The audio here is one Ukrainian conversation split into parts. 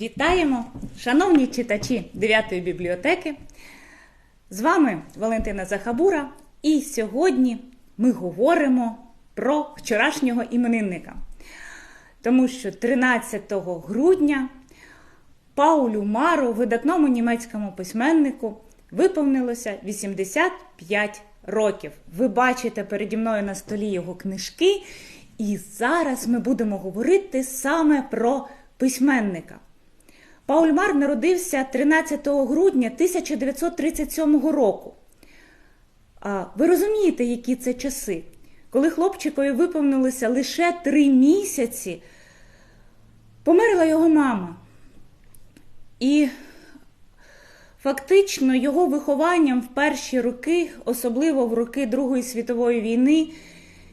Вітаємо, шановні читачі 9-ї бібліотеки. З вами Валентина Захабура, і сьогодні ми говоримо про вчорашнього іменинника. Тому що 13 грудня Паулю Мару, видатному німецькому письменнику, виповнилося 85 років. Ви бачите переді мною на столі його книжки, і зараз ми будемо говорити саме про письменника. Пауль Мар народився 13 грудня 1937 року. А ви розумієте, які це часи? Коли хлопчикові виповнилося лише три місяці, померла його мама. І фактично його вихованням в перші роки, особливо в роки Другої світової війни,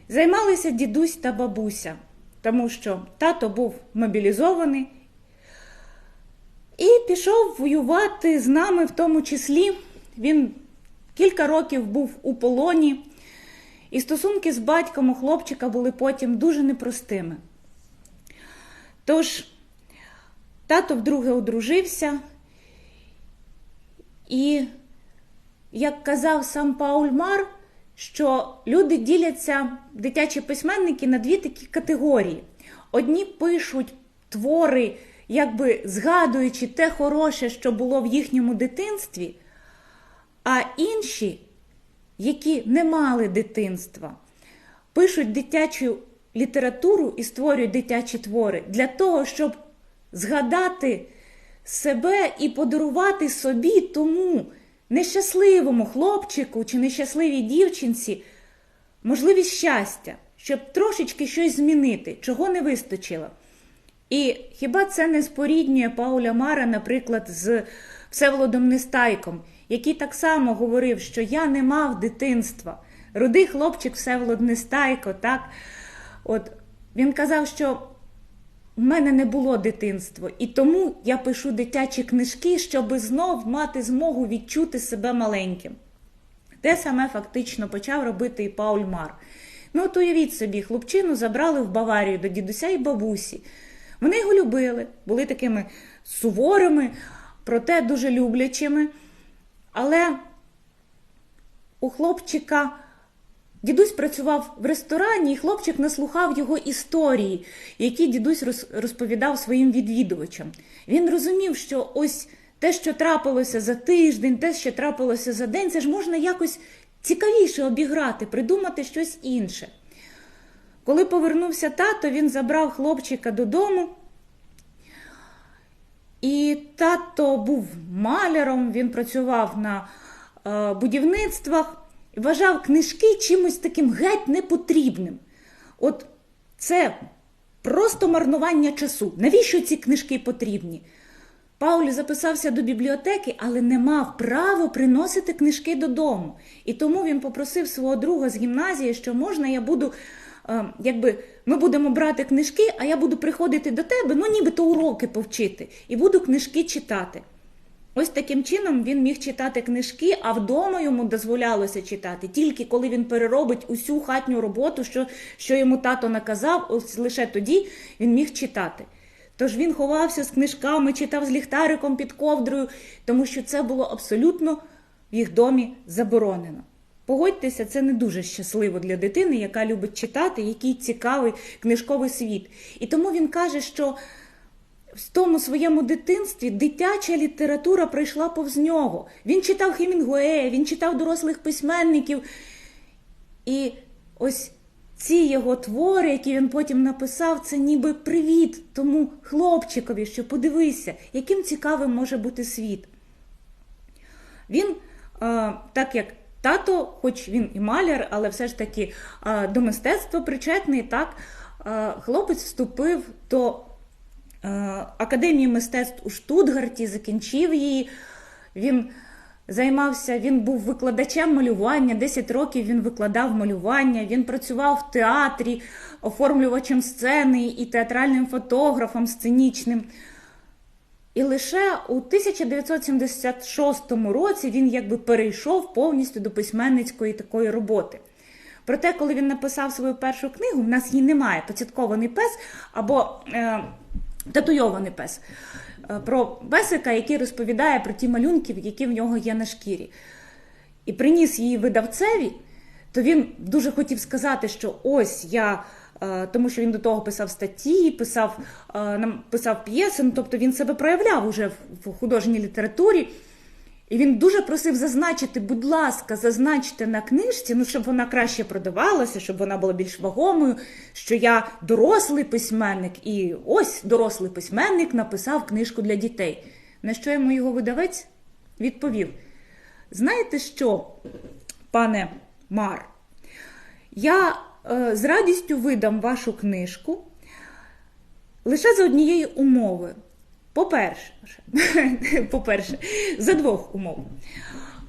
займалися дідусь та бабуся, тому що тато був мобілізований і пішов воювати з нами, в тому числі. Він кілька років був у полоні, і стосунки з батьком у хлопчика були потім дуже непростими. Тож, тато вдруге одружився, і, як казав сам Пауль Мар, що люди діляться, дитячі письменники, на дві такі категорії. Одні пишуть твори якби згадуючи те хороше, що було в їхньому дитинстві, а інші, які не мали дитинства, пишуть дитячу літературу і створюють дитячі твори для того, щоб згадати себе і подарувати собі тому нещасливому хлопчику чи нещасливій дівчинці можливість щастя, щоб трошечки щось змінити, чого не вистачило. І хіба це не споріднює Пауля Мара, наприклад, з Всеволодом Нестайком, який так само говорив, що я не мав дитинства. Рудий хлопчик Всеволод Нестайко, так? От він казав, що в мене не було дитинства, і тому я пишу дитячі книжки, щоб знов мати змогу відчути себе маленьким. Те саме фактично почав робити і Пауль Мар. Ну, от уявіть собі, хлопчину забрали в Баварію до дідуся і бабусі. Вони його любили, були такими суворими, проте дуже люблячими. Але у хлопчика дідусь працював в ресторані, і хлопчик наслухав його історії, які дідусь розповідав своїм відвідувачам. Він розумів, що ось те, що трапилося за тиждень, те, що трапилося за день, це ж можна якось цікавіше обіграти, придумати щось інше. Коли повернувся тато, він забрав хлопчика додому. І тато був маляром, він працював на е, будівництвах вважав книжки чимось таким геть непотрібним. От це просто марнування часу. Навіщо ці книжки потрібні? Пауль записався до бібліотеки, але не мав права приносити книжки додому. І тому він попросив свого друга з гімназії, що можна, я буду якби ми будемо брати книжки, а я буду приходити до тебе, ну нібито уроки повчити, і буду книжки читати. Ось таким чином він міг читати книжки, а вдома йому дозволялося читати, тільки коли він переробить усю хатню роботу, що що йому тато наказав, ось лише тоді він міг читати. Тож він ховався з книжками, читав з ліхтариком під ковдрою, тому що це було абсолютно в їх домі заборонено. Погодьтеся, це не дуже щасливо для дитини, яка любить читати, який цікавий книжковий світ. І тому він каже, що в тому своєму дитинстві дитяча література пройшла повз нього. Він читав Хемінгуея, він читав дорослих письменників. І ось ці його твори, які він потім написав, це ніби привіт тому хлопчикові, що подивися, яким цікавим може бути світ. Він, так як Тато, хоч він і маляр, але все ж таки до мистецтва причетний, так, хлопець вступив до Академії мистецтв у Штутгарті, закінчив її. Він займався, він був викладачем малювання, 10 років він викладав малювання, він працював в театрі, оформлювачем сцени і театральним фотографом сценічним. І лише у 1976 році він якби перейшов повністю до письменницької такої роботи. Проте, коли він написав свою першу книгу, в нас її немає, поцяткований пес, або е, татуйований пес. Е, Про песика, який розповідає про ті малюнки, які в нього є на шкірі. І приніс її видавцеві, то він дуже хотів сказати, що ось я. Е, Тому що він до того писав статті, писав, е, нам писав п'єси, ну, тобто він себе проявляв уже в- художній літературі. І він дуже просив зазначити, будь ласка, зазначте на книжці, ну щоб вона краще продавалася, щоб вона була більш вагомою, що я дорослий письменник, і ось дорослий письменник написав книжку для дітей. На що йому його видавець відповів: Знаєте що, пане Мар, я з радістю видам вашу книжку лише за однієї умови. По-перше, по-перше, за двох умов.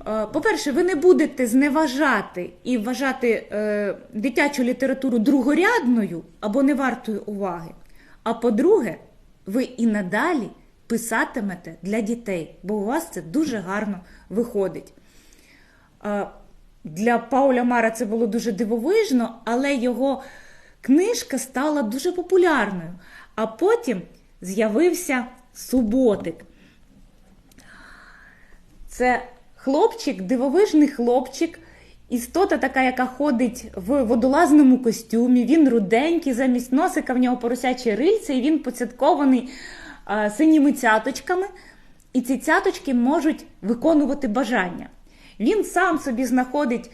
Е, По-перше, ви не будете зневажати і вважати е, дитячу літературу другорядною або не вартою уваги. А по-друге, ви і надалі писатимете для дітей, бо у вас це дуже гарно виходить. Для Пауля Мара це було дуже дивовижно, але його книжка стала дуже популярною. А потім з'явився суботик. Це хлопчик, дивовижний хлопчик, істота така, яка ходить в водолазному костюмі. Він руденький, замість носика в нього поросячі рильце, і він поцяткований синіми цяточками. І ці цяточки можуть виконувати бажання. Він сам собі знаходить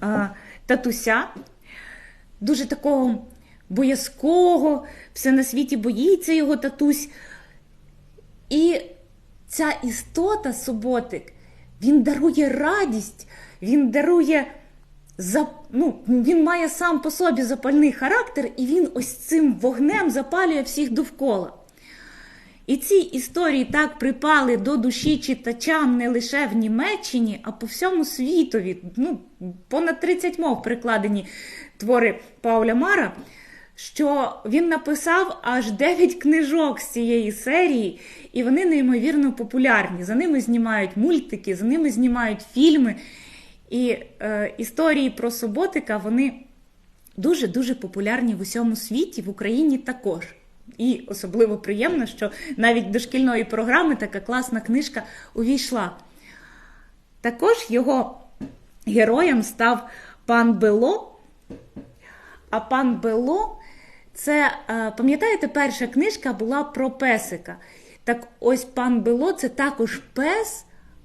а, татуся, дуже такого боязкого, все на світі боїться його татусь. І ця істота, суботик, він дарує радість, він дарує за, ну, він має сам по собі запальний характер, і він ось цим вогнем запалює всіх довкола. І ці історії так припали до душі читачам не лише в Німеччині, а по всьому світові. Ну, понад 30 мов прикладені твори Пауля Мара, що він написав аж 9 книжок з цієї серії, і вони неймовірно популярні. За ними знімають мультики, за ними знімають фільми. І е, історії про Суботика вони дуже-дуже популярні в усьому світі, в Україні також. І особливо приємно, що навіть до шкільної програми така класна книжка увійшла. Також його героєм став пан Бело. А пан Бело, це, е, пам'ятаєте, перша книжка була про песика. Так ось пан Бело це також пес,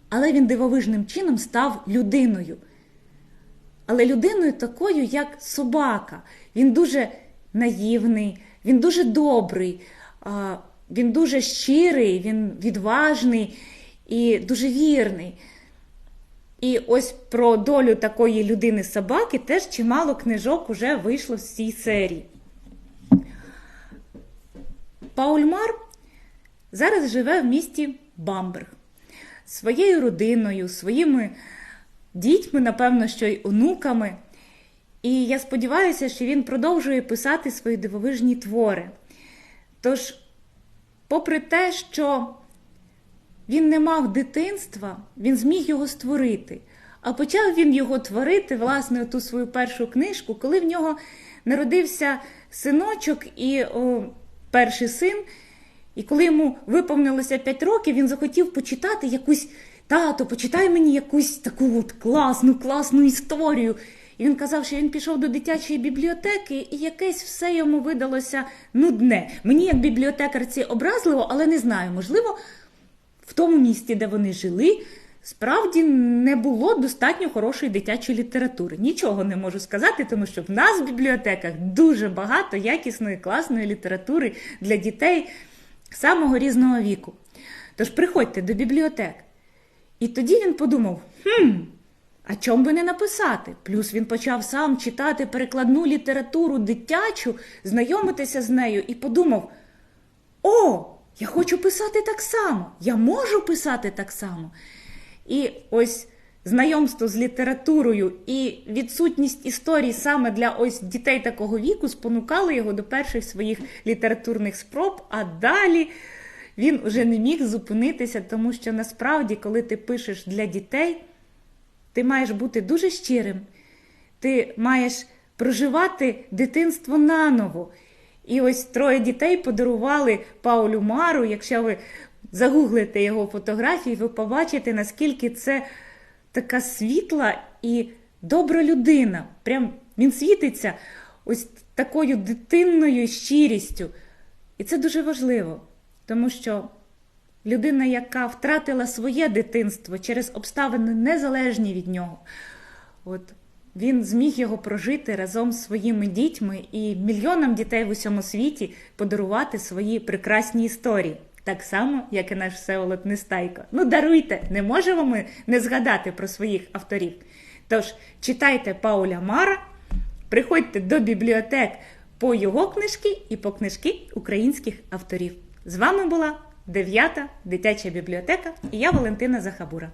але він дивовижним чином став людиною. Але людиною такою, як собака. Він дуже наївний, він дуже добрий, він дуже щирий, він відважний і дуже вірний. І ось про долю такої людини-собаки теж чимало книжок уже вийшло в цій серії. Пауль Мар зараз живе в місті Бамберг своєю родиною, своїми дітьми, напевно, що й онуками. І я сподіваюся, що він продовжує писати свої дивовижні твори. Тож, попри те, що він не мав дитинства, він зміг його створити. А почав він його творити, власне, ту свою першу книжку, коли в нього народився синочок і о, перший син. І коли йому виповнилося 5 років, він захотів почитати якусь тато, почитай мені якусь таку от класну, класну історію. І він казав, що він пішов до дитячої бібліотеки, і якесь все йому видалося нудне. Мені, як бібліотекарці, образливо, але не знаю, можливо, в тому місті, де вони жили, справді не було достатньо хорошої дитячої літератури. Нічого не можу сказати, тому що в нас в бібліотеках дуже багато якісної, класної літератури для дітей самого різного віку. Тож приходьте до бібліотек. І тоді він подумав: хм, а чом би не написати? Плюс він почав сам читати перекладну літературу дитячу, знайомитися з нею і подумав: О, я хочу писати так само, я можу писати так само. І ось знайомство з літературою і відсутність історій саме для ось дітей такого віку спонукали його до перших своїх літературних спроб, а далі він вже не міг зупинитися, тому що насправді, коли ти пишеш для дітей, ти маєш бути дуже щирим, ти маєш проживати дитинство наново. І ось троє дітей подарували Паулю Мару. Якщо ви загуглите його фотографії, ви побачите, наскільки це така світла і добра людина. Прям він світиться ось такою дитинною щирістю. І це дуже важливо, тому що людина, яка втратила своє дитинство через обставини незалежні від нього, от він зміг його прожити разом з своїми дітьми і мільйонам дітей в усьому світі подарувати свої прекрасні історії. Так само, як і наш Всеволод Нестайко. Ну, даруйте, не можемо ми не згадати про своїх авторів. Тож читайте Пауля Мара, приходьте до бібліотек по його книжки і по книжки українських авторів. З вами була дев'ята дитяча бібліотека і я Валентина Захабура.